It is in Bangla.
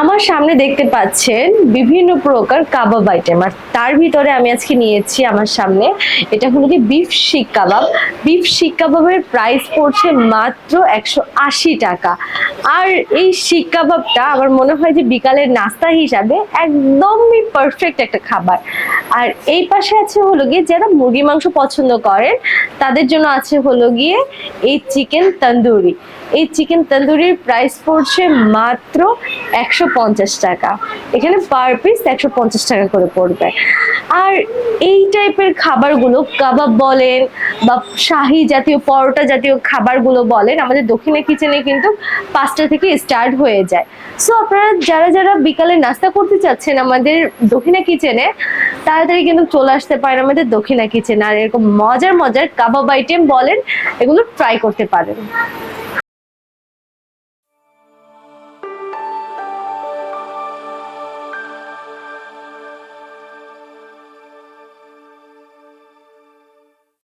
আমার সামনে দেখতে পাচ্ছেন বিভিন্ন প্রকার কাবাব আইটেম আর তার ভিতরে আমি আজকে নিয়েছি আমার সামনে, এটা হলো কি বিফ শিক কাবাব। বিফ শিক কাবাবের প্রাইস পড়ছে মাত্র একশো আশি টাকা। আর এই শিক কাবাবটা আমার মনে হয় যে বিকালের নাস্তা হিসাবে একদমই পারফেক্ট একটা খাবার। আর এই পাশে আছে হলো গিয়ে যারা মুরগি মাংস পছন্দ করেন, তাদের জন্য আছে হলো গিয়ে এই চিকেন তন্দুরি এই চিকেন তন্দুরির প্রাইস পড়ছে মাত্র একশো পঞ্চাশ টাকা। এখানে পার পিস একশো পঞ্চাশ টাকা করে পড়বে। আর এই টাইপের খাবারগুলো কাবাব বলেন বা শাহি জাতীয় পরোটা জাতীয় খাবারগুলো বলেন, আমাদের দক্ষিণা কিচেনে কিন্তু পাঁচটা থেকে স্টার্ট হয়ে যায়। সো আপনারা যারা যারা বিকালে নাস্তা করতে চাচ্ছেন আমাদের দক্ষিণা কিচেনে তাড়াতাড়ি কিন্তু চলে আসতে পারেন আমাদের দক্ষিণা কিচেন আর এরকম মজার মজার কাবাব আইটেম বলেন, এগুলো ট্রাই করতে পারেন।